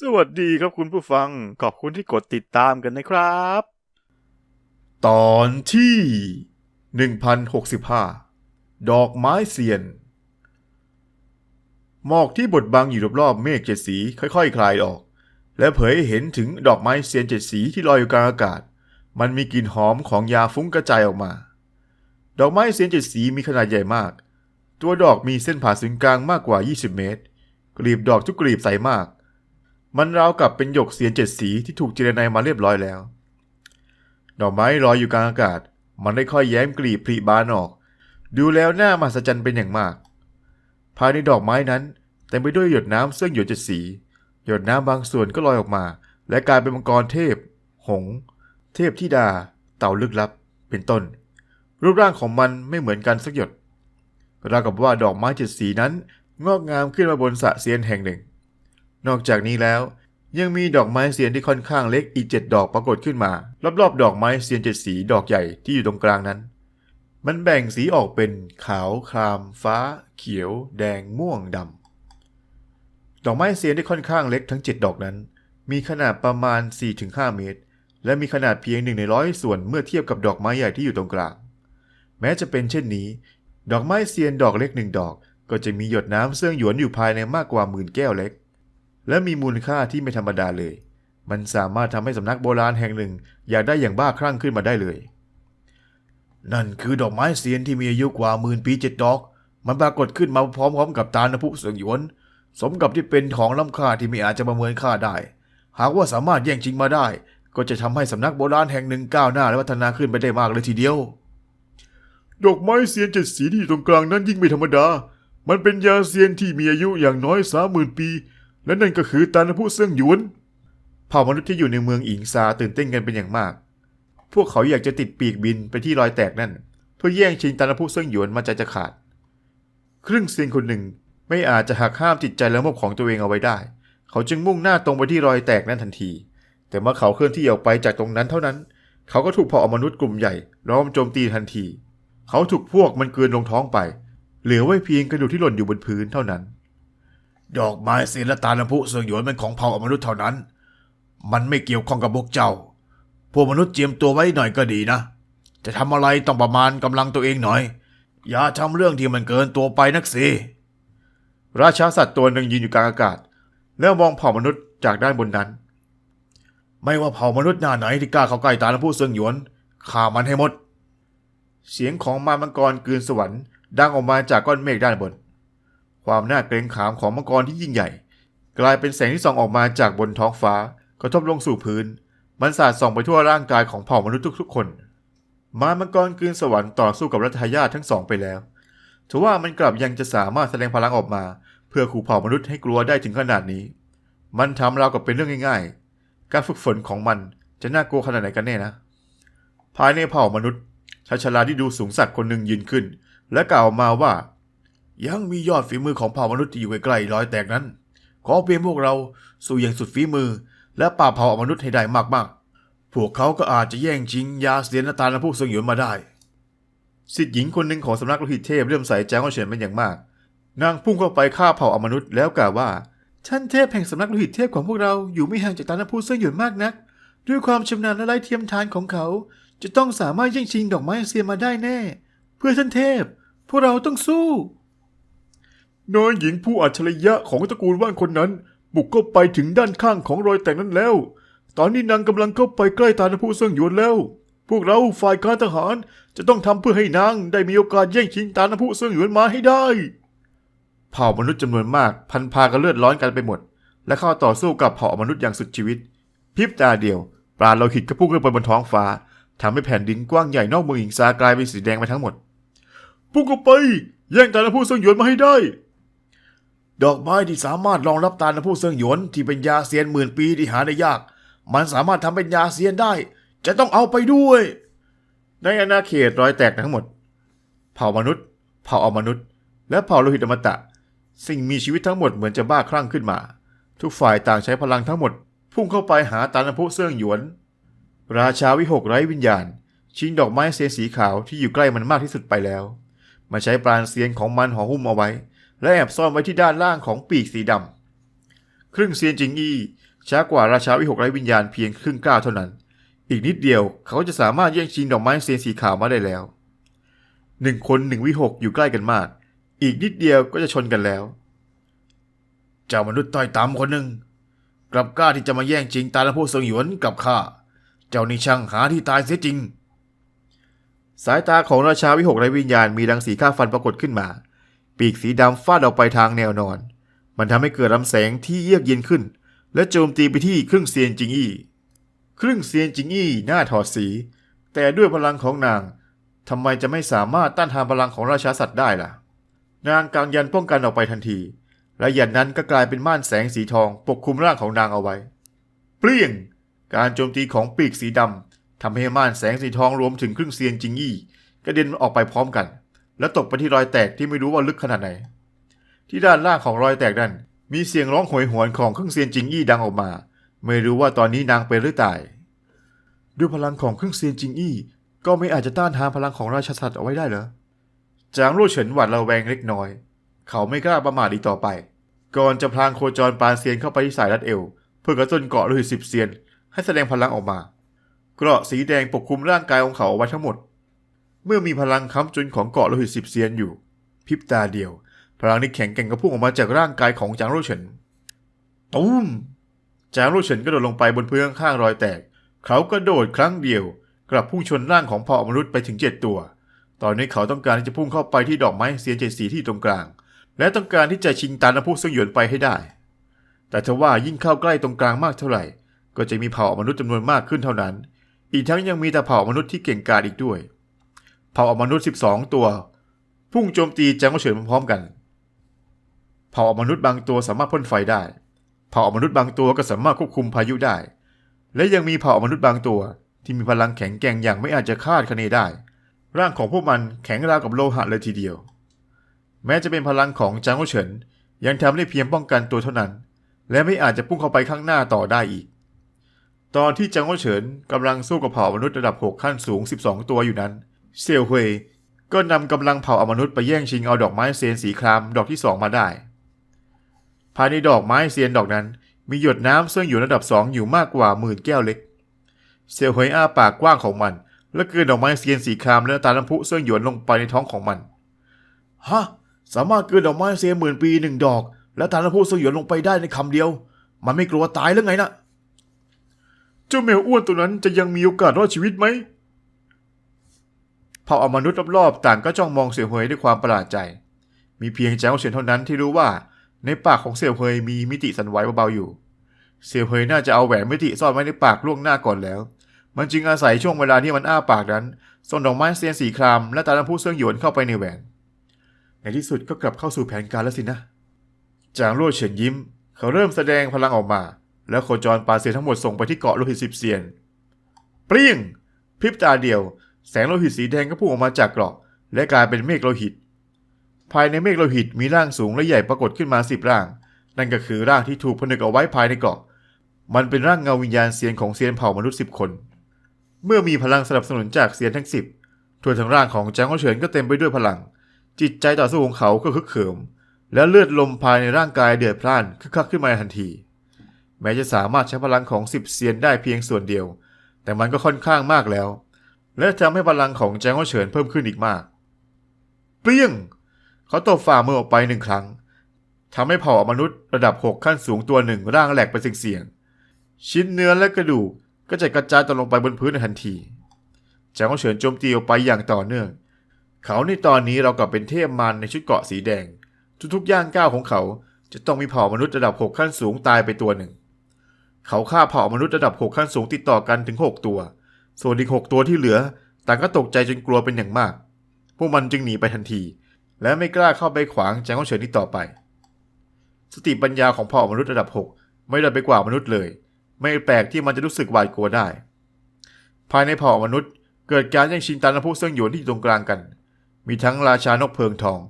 สวัสดีครับคุณผู้ฟัง ขอบคุณที่กดติดตามกันนะครับ ตอนที่ 1065 ดอกไม้เซียน หมอกที่บดบังอยู่รอบๆเมฆเจ็ดสีค่อยๆคลายออก และเผยให้เห็นถึงดอกไม้เซียนเจ็ดสีที่ลอยอยู่กลางอากาศ มันมีกลิ่นหอมของยาฟุ้งกระจายออกมา ดอกไม้เซียนเจ็ดสีมีขนาดใหญ่มาก ตัวดอกมีเส้นผ่าศูนย์กลางมากกว่า 20 เมตร กลีบดอกทุกกลีบใสมาก มันราวกับเป็นหยกเสียนเจ็ดสีที่ถูกเจรไนมาเรียบร้อยแล้ว ดอกไม้ลอยอยู่กลางอากาศ มันได้ค่อยแย้มกลีบผลิบานออก ดูแล้วน่ามหัศจรรย์เป็นอย่างมาก ภายในดอกไม้นั้นเต็มไปด้วยหยดน้ำซึ่งหยดเจ็ดสี หยดน้ำบางส่วนก็ลอยออกมา และกลายเป็นมังกรเทพ หงส์เทพธิดา เต่าลึกลับ เป็นต้น รูปร่างของมันไม่เหมือนกันสักหยดราวกับว่าดอกไม้เจ็ดสีนั้นงอกงามขึ้นมาบนสระเซียนแห่งหนึ่ง นอกจากนี้แล้ว ยังมีดอกไม้เซียนที่ค่อนข้างเล็กอีกเจ็ดดอกปรากฏขึ้นมา รอบๆ ดอกไม้เซียนเจ็ดสีดอกใหญ่ที่อยู่ตรงกลางนั้น มันแบ่งสีออกเป็นขาวคราม ฟ้า เขียว แดงม่วงดำดอกไม้เซียนที่ค่อนข้างเล็กทั้งเจ็ดดอกนั้น มีขนาดประมาณ 4-5 เมตร และมีขนาดเพียงหนึ่งในร้อยส่วนเมื่อเทียบกับดอกไม้ใหญ่ที่อยู่ตรงกลาง แม้จะเป็นเช่นนี้ ดอกไม้เซียนดอกเล็กหนึ่งดอก ก็จะมีหยดน้ำเสื่องหยวนอยู่ภายในมากกว่าหมื่นแก้วเล็ก และมีมูลค่าที่ไม่ธรรมดาเลย มันสามารถทำให้สำนักโบราณแห่งหนึ่ง อยากได้อย่างบ้าคลั่งขึ้นมาได้เลย นั่นคือดอกไม้เซียนที่มีอายุกว่าหมื่นปีเจ็ดดอก มันปรากฏขึ้นมาพร้อมๆกับตาลพุเสืองหยวน สมกับที่เป็นของล้ำค่าที่ไม่อาจจะประเมินค่าได้ หากว่าสามารถแย่งชิงมาได้ ก็จะทำให้สำนักโบราณแห่งหนึ่งก้าวหน้าและพัฒนาขึ้นไปได้มากเลยทีเดียว ดอกไม้เซียนเจ็ดสีที่อยู่ตรงกลางนั้นยิ่งไม่ธรรมดา มันเป็นยาเซียนที่มีอายุอย่างน้อยสามหมื่นปี และนั่นก็คือตาลพุเซิงหยวนเผ่ามนุษย์ที่อยู่ในเมืองอิงซาตื่นเต้นกันเป็นอย่างมาก พวกเขาอยากจะติดปีกบินไปที่รอยแตกนั่น เพื่อแย่งชิงตาลพุเซิงหยวนมาใจจะขาด ครึ่งเซียนคนหนึ่งไม่อาจจะหักห้ามจิตใจและมบของตัวเองเอาไว้ได้ เขาจึงมุ่งหน้าตรงไปที่รอยแตกนั้นทันที แต่เมื่อเขาเคลื่อนที่ออกไปจากตรงนั้นเท่านั้น เขาก็ถูกเผ่ามนุษย์กลุ่มใหญ่ล้อมโจมตีทันที เขาถูกพวกมันเกลืนลงท้องไป เหลือไว้เพียงกระดูกที่หล่นอยู่บนพื้นเท่านั้น ดอกไม้เซนและตาลำพุเสืองหยวนเป็นของเผ่ามนุษย์เท่านั้น มันไม่เกี่ยวข้องกับพวกเจ้า พวกมนุษย์เจียมตัวไว้หน่อยก็ดีนะ จะทำอะไรต้องประมาณกำลังตัวเองหน่อย อย่าทำเรื่องที่มันเกินตัวไปนักสิราชาสัตว์ตัวหนึ่งยืนอยู่กลางอากาศ แล้วมองเผ่ามนุษย์จากด้านบนนั้น ไม่ว่าเผ่ามนุษย์หน้าไหนที่กล้าเข้าใกล้ตาลำพุเสืองหยวนฆ่ามันให้หมด เสียงของมารมังกรกืนสวรรค์ดังออกมาจากก้อนเมฆด้านบน ความน่าเกรงขามของมังกรที่ยิ่งใหญ่ กลายเป็นแสงที่ส่องออกมาจากบนท้องฟ้า กระทบลงสู่พื้น มันสาดส่องไปทั่วร่างกายของเผ่ามนุษย์ทุกๆคน มามังกรกืนสวรรค์ต่อสู้กับรัฐายาททั้งสองไปแล้วทว่ามันกลับยังจะสามารถแสดงพลังออกมา เพื่อขู่เผ่ามนุษย์ให้กลัวได้ถึงขนาดนี้ มันทำราวกับเป็นเรื่องง่าย ๆ การฝึกฝนของมันจะน่ากลัวขนาดไหนกันแน่นะ ภายในเผ่ามนุษย์ชายชราที่ดูสูงสักคนหนึ่งยืนขึ้น และกล่าวมาว่า ยังมียอดฝีมือของเผ่ามนุษย์ที่อยู่ใกล้ๆรอยแตกนั้น ขอเพียงพวกเราสู้อย่างสุดฝีมือ และปราบเผ่ามนุษย์ให้ได้มากๆ พวกเขาก็อาจจะแย่งชิงยาเสียนตาและพวกสงหยวนมาได้ สิทธิหญิงคนหนึ่งของสำนักโลหิตเทพเริ่มใส่ใจของเฉินเป็นอย่างมาก นางพุ่งเข้าไปฆ่าเผ่าอมนุษย์แล้วกล่าวว่าท่านเทพแห่งสำนักโลหิตเทพของพวกเราอยู่ไม่ห่างจากตาลพูเสงหยวนมากนัก ด้วยความชำนาญและไร้เทียมทานของเขา จะต้องสามารถแย่งชิงดอกไม้เซียนมาได้แน่ เพื่อท่านเทพ พวกเราต้องสู้ น้อยหญิงผู้อัจฉริยะของตระกูลว่านคนนั้น บุกเข้าไปถึงด้านข้างของรอยแตกนั้นแล้ว ตอนนี้นางกำลังเข้าไปใกล้ตาลผู้เซิงหยวนแล้ว พวกเราฝ่ายการทหารจะต้องทำเพื่อให้นางได้มีโอกาสแย่งชิงตาลผู้เซิงหยวนมาให้ได้เผ่ามนุษย์จำนวนมากพันพากันเลือดร้อนกันไปหมด และเข้าต่อสู้กับเผ่ามนุษย์อย่างสุดชีวิตพริบตาเดียวปราณโลหิตก็พุ่งขึ้นไปบนท้องฟ้าทำให้แผ่นดินกว้างใหญ่นอกเมืองอิงซากลายเป็นสีแดงไปทั้งหมดพุ่งเข้าไปแย่งตาลผู้เซิงหยวนมาให้ได้ ดอกไม้ที่สามารถรองรับตาลผู้เซิงหยวนที่เป็นยาเซียนหมื่นปีที่หาได้ยาก มันสามารถทำเป็นยาเซียนได้ จะต้องเอาไปด้วย ในอาณาเขตรอยแตกทั้งหมด เผ่ามนุษย์ เผ่าอมนุษย์ และเผ่าโลหิตอมตะ สิ่งมีชีวิตทั้งหมดเหมือนจะบ้าคลั่งขึ้นมา ทุกฝ่ายต่างใช้พลังทั้งหมด พุ่งเข้าไปหาตาลผู้เซิงหยวน ราชาวิหกไร้วิญญาณ ชิงดอกไม้เซียนสีขาวที่อยู่ใกล้มันมากที่สุดไปแล้วมันใช้ปราณเซียนของมันห่อหุ้มเอาไว้ และแอบซ่อนไว้ที่ด้านล่างของปีกสีดำครึ่งเซียนจิงอี้ช้ากว่าราชาวิหกไร้วิญญาณเพียงครึ่งก้าวเท่านั้น อีกนิดเดียวเขาจะสามารถแย่งชิงดอกไม้เซียนสีขาวมาได้แล้วหนึ่งคนหนึ่งวิหกอยู่ใกล้กันมาก อีกนิดเดียวก็จะชนกันแล้ว เจ้ามนุษย์ต้อยต่ำคนหนึ่งกลับกล้าที่จะมาแย่งชิงตาละผู้ทรงหยวนกับข้าเจ้านี่ช่างหาที่ตายเสียจริง สายตาของราชาวิหกไร้วิญญาณมีรังสีข้าฟันปรากฏขึ้นมา ปีกสีดำฟาดออกไปทางแนวนอน มันทำให้เกิดลำแสงที่เยือกเย็นขึ้น และโจมตีไปที่ครึ่งเซียนจิงอี้ครึ่งเซียนจิงอี้หน้าถอดสี แต่ด้วยพลังของนางทำไมจะไม่สามารถต้านทานพลังของราชาสัตว์ได้ล่ะ นางกางยันป้องกันออกไปทันที และยันนั้นก็กลายเป็นม่านแสงสีทองปกคลุมร่างของนางเอาไว้ เปลี่ยง การโจมตีของปีกสีดำทำให้ม่านแสงสีทองรวมถึงครึ่งเซียนจิงอี้กระเด็นออกไปพร้อมกัน และตกไปที่รอยแตกที่ไม่รู้ว่าลึกขนาดไหน ที่ด้านล่างของรอยแตกนั้น มีเสียงร้องโหยหวนของเครึ่องเซียนจิงอี้ดังออกมา ไม่รู้ว่าตอนนี้นางเป็นหรือตาย ด้วยพลังของเครึ่องเซียนจิงอี้ ก็ไม่อาจจะต้านทานพลังของราชสัตว์เอาไว้ได้เหรอ จางรู่เฉินหวาดระแวงเล็กน้อย เขาไม่กล้าประมาทอีกต่อไป ก่อนจะพลางโคจรปานเซียนเข้าไปที่สายรัดเอว เพื่อกระตุ้นเกาะโลหิตสิบเซียน ให้แสดงพลังออกมา เกราะสีแดงปกคลุมร่างกายของเขาเอาไว้ทั้งหมด เมื่อมีพลังค้ำจุนของเกาะโลหิตสิบเซียนอยู่พริบตาเดียว พลังนี้แข็งแกร่งกระพุ่งออกมาจากร่างกายของจางรู่เฉินตูมจางรู่เฉินกระโดดลงไปบนพื้นข้างรอยแตก เขากระโดดครั้งเดียว กลับพุ่งชนร่างของเผ่ามนุษย์ไปถึงเจ็ดตัว ตอนนี้เขาต้องการที่จะพุ่งเข้าไปที่ดอกไม้เสียนเจ็ดสีที่ตรงกลาง และต้องการที่จะชิงตาน้ำพุซึ่งหยวนไปให้ได้ แต่ทว่ายิ่งเข้าใกล้ตรงกลางมากเท่าไหร่ ก็จะมีเผ่ามนุษย์จำนวนมากขึ้นเท่านั้น อีกทั้งยังมีแต่เผ่ามนุษย์ที่เก่งกาจอีกด้วย เผ่าอมนุษย์ 12 ตัว พุ่งโจมตีจังหวเฉินพร้อมกัน เผ่าอมนุษย์บางตัวสามารถพ่นไฟได้ เผ่าอมนุษย์บางตัวก็สามารถควบคุมพายุได้ และยังมีเผ่าอมนุษย์บางตัว ที่มีพลังแข็งแกร่งอย่างไม่อาจจะคาดคะเนได้ ร่างของพวกมันแข็งราวกับโลหะเลยทีเดียว แม้จะเป็นพลังของจางโอเฉินยังทำได้เพียงป้องกันตัวเท่านั้น และไม่อาจจะพุ่งเข้าไปข้างหน้าต่อได้อีก ตอนที่จางโอเฉินกำลังสู้กับเผ่ามนุษย์ระดับ 6 ขั้นสูง 12 ตัวอยู่นั้น เซียวเฮยก็นำกำลังเผ่ามนุษย์ไปแย่งชิงเอาดอกไม้เซียนสีครามดอกที่2มาได้ ภายในดอกไม้เซียนดอกนั้น มีหยดน้ำซึ่งอยู่ระดับ2องอยู่มากกว่าหมื่นแก้วเล็ก เซียวเฮยอ้าปากกว้างของมัน และกลืนดอกไม้เซียนสีครามและตาลำพุซึ่งหยวนลงไปในท้องของมันฮะสามารถกลืนดอกไม้เซียนหมื่นปีหนึ่งดอก และตาลำพุซึ่งหยวนลงไปได้ในคำเดียว มันไม่กลัวตายหรือไงนะเจ้าแมวอ้วนตัวนั้นจะยังมีโอกาสรอดชีวิตไหม เผ่าอมนุษย์รอบๆต่างก็จ้องมองเสี่ยวเฮยด้วยความประหลาดใจ มีเพียงแจ้วเฉินเท่านั้นที่รู้ว่าในปากของเสี่ยวเฮยมีมิติสันไหวเบาๆอยู่ เสี่ยวเฮยน่าจะเอาแหวนมิติซ่อนไว้ในปากล่วงหน้าก่อนแล้ว มันจึงอาศัยช่วงเวลาที่มันอ้าปากนั้นส่งดอกไม้เซียนสีครามและตาลำพูเสื่องหยวนเข้าไปในแหวน ในที่สุดก็กลับเข้าสู่แผนการแล้วสินะจางลั่วเฉินยิ้ม เขาเริ่มแสดงพลังออกมา แล้วโคจรปาเซียนทั้งหมดส่งไปที่เกาะโลหิตสิบเซียน เปรี้ยงพริบตาเดียว แสงโลหิตสีแดงก็พุ่งออกมาจากเกราะและกลายเป็นเมฆโลหิต ภายในเมฆโลหิตมีร่างสูงและใหญ่ปรากฏขึ้นมาสิบร่าง นั่นก็คือร่างที่ถูกผนึกเอาไว้ภายในเกราะ มันเป็นร่างเงาวิญญาณเซียนของเซียนเผ่ามนุษย์สิบคน เมื่อมีพลังสนับสนุนจากเซียนทั้งสิบทั่วทั้งร่างของจางเฉินก็เต็มไปด้วยพลัง จิตใจต่อสู้ของเขาก็คึกเขิม และเลือดลมภายในร่างกายเดือดพล่านคึกคักขึ้นมาทันที แม้จะสามารถใช้พลังของสิบเซียนได้เพียงส่วนเดียว แต่มันก็ค่อนข้างมากแล้ว และทำให้พลังของแจงโอเฉินเพิ่มขึ้นอีกมาก เปรี้ยง เขาตบฝ่ามือออกไปหนึ่งครั้งทำให้เผ่ามนุษย์ระดับหกขั้นสูงตัวหนึ่งร่างแหลกไปเสียงๆชิ้นเนื้อและกระดูกก็จะกระจายตกลงไปบนพื้นในทันทีแจงโอเฉินโจมตีออกไปอย่างต่อเนื่อง เขาในตอนนี้เรากับเป็นเทพมารในชุดเกราะสีแดง ทุกๆย่างก้าวของเขาจะต้องมีเผ่ามนุษย์ระดับ6ขั้นสูงตายไปตัวหนึ่ง เขาฆ่าเผ่ามนุษย์ระดับ6ขั้นสูงติดต่อกันถึง6ตัว ส่วนอีก6ตัวที่เหลือต่างก็ตกใจจนกลัวเป็นอย่างมาก พวกมันจึงหนีไปทันที และไม่กล้าเข้าไปขวางแจงของเฉินที่ต่อไป สติปัญญาของเผ่ามนุษย์ระดับ 6 ไม่ได้ไปกว่ามนุษย์เลย ไม่แปลกที่มันจะรู้สึกหวาดกลัวได้ ภายในเผ่ามนุษย์ เกิดการแย่งชิงตาลำพุเซิ่องหยวนที่อยู่ตรงกลางกัน มีทั้งราชานกเพลิงทอง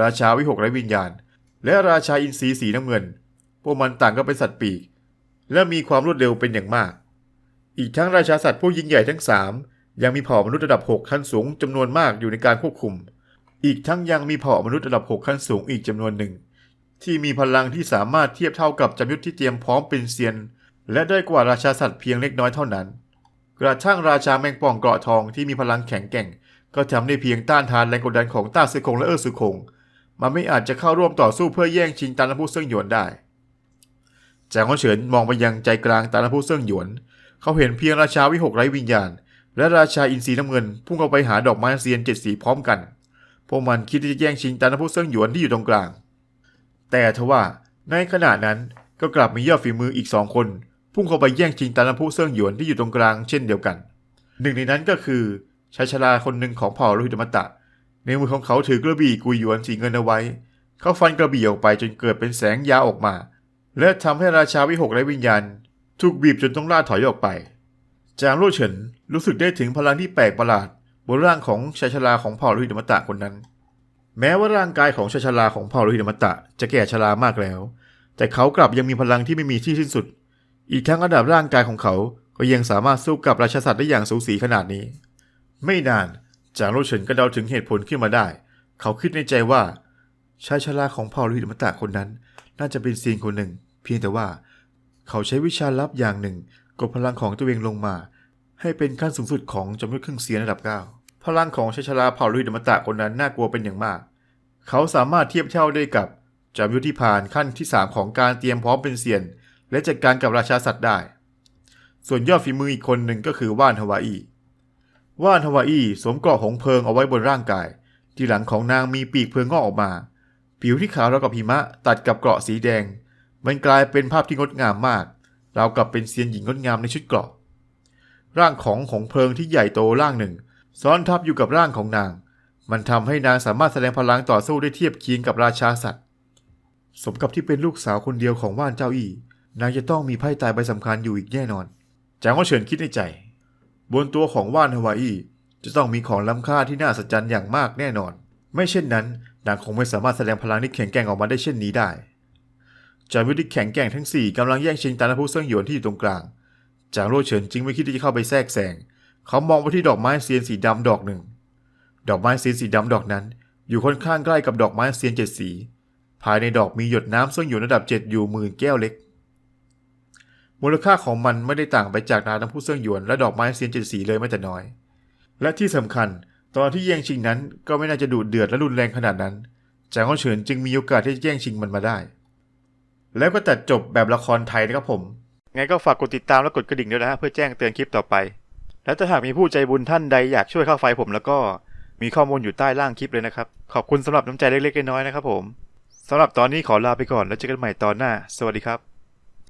ราชาวิหกไร้วิญญาณ และราชาอินทรีสีน้ำเงิน พวกมันต่างก็เป็นสัตว์ปีก และมีความรวดเร็วเป็นอย่างมาก อีกทั้งราชาสัตว์ผู้ยิ่งใหญ่ทั้งสามยังมีเผ่ามนุษย์ระดับ 6 ขั้นสูงจำนวนมากอยู่ในการควบคุม อีกทั้งยังมีเผ่ามนุษย์ระดับ 6 ขั้นสูงอีกจำนวนหนึ่ง ที่มีพลังที่สามารถเทียบเท่ากับจำยุทธที่เตรียมพร้อมเป็นเซียน และได้อยกว่าราชาสัตว์เพียงเล็กน้อยเท่านั้น กระทั่งราชาแมงป่องเกราะทองที่มีพลังแข็งแกร่ง ก็ทำได้เพียงต้านทานแรงกดดันของต้าซือคงและเออซือคงมันไม่อาจจะเข้าร่วมต่อสู้เพื่อแย่งชิงตานผู้เซิ่งหยวนได้จางฮวนเฉินมองไปยังใจกลางตานผู้เซิ่งหยวน เขาเห็นเพียงราชาวิหกไร้วิญญาณ และราชาอินทรีน้ำเงินพุ่งเข้าไปหาดอกไม้เซียนเจ็ดสีพร้อมกัน พวกมันคิดที่จะแย่งชิงตานผู้เซิ่งหยวนที่อยู่ตรงกลาง แต่ทว่าในขณะนั้นก็กลับมียอดฝีมืออีกสองคน พุ่งเข้าไปแย่งชิงตานผู้เซิ่งหยวนที่อยู่ตรงกลางเช่นเดียวกัน หนึ่งในนั้นก็คือชายชราคนหนึ่งของเผ่าลุหิตมตะ ในมือของเขาถือกระบี่กุยหยวนสีเงินเอาไว้ เขาฟันกระบี่ออกไปจนเกิดเป็นแสงยาวออกมา และทำให้ราชาวิหกไร้วิญญาณ ถูกบีบจนต้องล่าถอยออกไป จางโล่เฉินรู้สึกได้ถึงพลังที่แปลกประหลาดบนร่างของชายชราของเผ่าลุหิตมตะคนนั้น แม้ว่าร่างกายของชายชราของเผ่าลุหิตมตะจะแก่ชรามากแล้ว แต่เขากลับยังมีพลังที่ไม่มีที่สิ้นสุด อีกทั้งระดับร่างกายของเขาก็ยังสามารถสู้กับราชสัตว์ได้อย่างสูสีขนาดนี้ ไม่นานจางโลเฉินก็เดาถึงเหตุผลขึ้นมาได้ เขาคิดในใจว่าชายชราของเผ่าลุหิตมตะคนนั้น น่าจะเป็นเซียนคนหนึ่ง เพียงแต่ว่า เขาใช้วิชาลับอย่างหนึ่งกดพลังของตัวเองลงมา ให้เป็นขั้นสูงสุดของจำนวนเครื่องเสียงระดับ 9 พลังของชายชราเผ่าลุหิตมตะคนนั้นน่ากลัวเป็นอย่างมาก เขาสามารถเทียบเท่าได้กับจอมยุทธที่ผ่านขั้นที่ 3 ของการเตรียมพร้อมเป็นเซียน และจัดการกับราชาสัตว์ได้ ส่วนยอดฝีมืออีกคนหนึ่งก็คือว่านฮาวาอีว่านฮาวาอีสวมเกราะหงเพลิงเอาไว้บนร่างกาย ที่หลังของนางมีปีกเพลิงงอกออกมา ผิวที่ขาวราวกับหิมะตัดกับเกราะสีแดง มันกลายเป็นภาพที่งดงามมากเราวกับเป็นเซียนหญิงงดงามในชุดเกราะ ร่างของหงเพลิงที่ใหญ่โตร่างหนึ่ง ซ้อนทับอยู่กับร่างของนาง มันทำให้นางสามารถแสดงพลังต่อสู้ได้เทียบเคียงกับราชาสัตว์ สมกับที่เป็นลูกสาวคนเดียวของว่านเจ้าอี้ นางจะต้องมีไพ่ตายใบสำคัญอยู่อีกแน่นอน จางก็เฉินคิดในใจ บนตัวของว่านฮาวาอีจะต้องมีของล้ำค่าที่น่าสัศจรรย์อย่างมากแน่นอน ไม่เช่นนั้นนางคงไม่สามารถแสดงพลังที่แข็งแกร่งออกมาได้เช่นนี้ได้ จางวิที่แข็งแกร่งทั้งสี่กำลังแย่งชิงตาลผู้เซิ่งหยวนที่อยู่ตรงกลาง จางโลเฉินจึงไม่คิดที่จะเข้าไปแทรกแซงเขามองไปที่ดอกไม้เซียนสีดำดอกหนึ่ง ดอกไม้เซียนสีดำดอกนั้น อยู่ค่อนข้างใกล้กับดอกไม้เซียนเจ็ดสี ภายในดอกมีหยดน้ำซึ่งอยู่ระดับเจ็ดอยู่หมื่นแก้วเล็ก มูลค่าของมันไม่ได้ต่างไปจากนาน้ำพุเสื่งหยวนและดอกไม้เซียนเจ็ดสีเลยแม้แต่น้อย และที่สำคัญ ตอนที่แย่งชิงนั้นก็ไม่น่าจะดูดเดือดและรุนแรงขนาดนั้น จางอ้อเฉินจึงมีโอกาสที่จะแย่งชิงมันมาได้ แล้วก็ตัดจบแบบละครไทยนะครับผม ไงก็ฝากกดติดตามและกดกระดิ่งด้วยนะฮะเพื่อแจ้งเตือนคลิปต่อไป และถ้าหากมีผู้ใจบุญท่านใดอยากช่วยค่าไฟผมแล้วก็มีข้อมูลอยู่ใต้ล่างคลิปเลยนะครับ ขอบคุณสำหรับน้ำใจเล็กๆน้อยๆนะครับผมสำหรับตอนนี้ขอลาไปก่อนแล้วเจอกันใหม่ตอนหน้า สวัสดีครับ